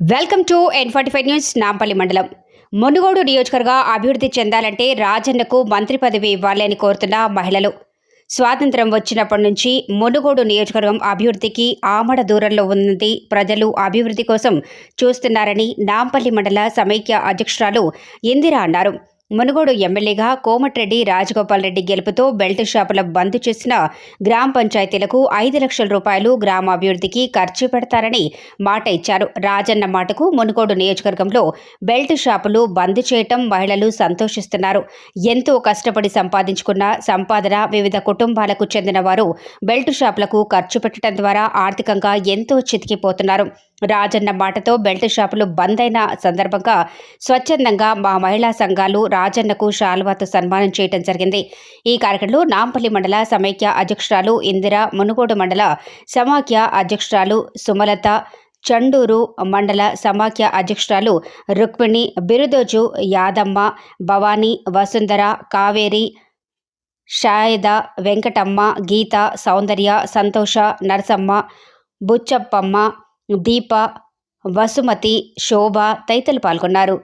Welcome to N forty five news Nampally మండలం. మునుగోడు నియోజకవర్గ అభివృద్ధి చెందాలంటే రాజన్నకు మంత్రి పదవి ఇవ్వాలని కోరుతున్న మహిళలు. స్వాతంత్రం వచ్చినప్పటి నుంచి మునుగోడు నియోజకవర్గం అభివృద్ధికి ఆమడ దూరంలో ఉన్నది ప్రజలు అభివృద్ధి కోసం చూస్తున్నారని నాంపల్లి మండల సమైక్య అధ్యక్షురాలు ఇందిర అన్నారు. మునుగోడు ఎమ్మెల్యేగా కోమటిరెడ్డి రాజగోపాల్ రెడ్డి గెలుపుతో బెల్ట్ షాపుల బంద్ చేసిన గ్రామ పంచాయతీలకు ఐదు లక్షల రూపాయలు గ్రామాభివృద్ధికి ఖర్చు పెడతారని మాట ఇచ్చారు. రాజన్న మాటకు మునుగోడు నియోజకవర్గంలో బెల్ట్ షాపులు బంద్ చేయటం మహిళలు సంతోషిస్తున్నారు. ఎంతో కష్టపడి సంపాదించుకున్న సంపాదన వివిధ కుటుంబాలకు చెందిన వారు బెల్ట్ షాపులకు ఖర్చు పెట్టడం ద్వారా ఆర్థికంగా ఎంతో చితికిపోతున్నారు. రాజన్న మాటతో బెల్ట్ షాపులు బంద్ అయిన సందర్భంగా స్వచ్ఛందంగా మా మహిళా సంఘాలు రాజన్నకు శాల్వాతో సన్మానం చేయడం జరిగింది. ఈ కార్యక్రమంలో నాంపల్లి మండల సమైక్య అధ్యక్షురాలు ఇందిర మునుగోడు మండల సమాఖ్య అధ్యక్షురాలు సుమలత చండూరు మండల సమాఖ్య అధ్యక్షురాలు రుక్మిణి బిరుదోజు యాదమ్మ భవానీ వసుంధర కావేరి షాయద వెంకటమ్మ గీత సౌందర్య సంతోష నరసమ్మ బుచ్చప్పమ్మ దీప వసుమతి శోభ తదితరులు పాల్గొన్నారు.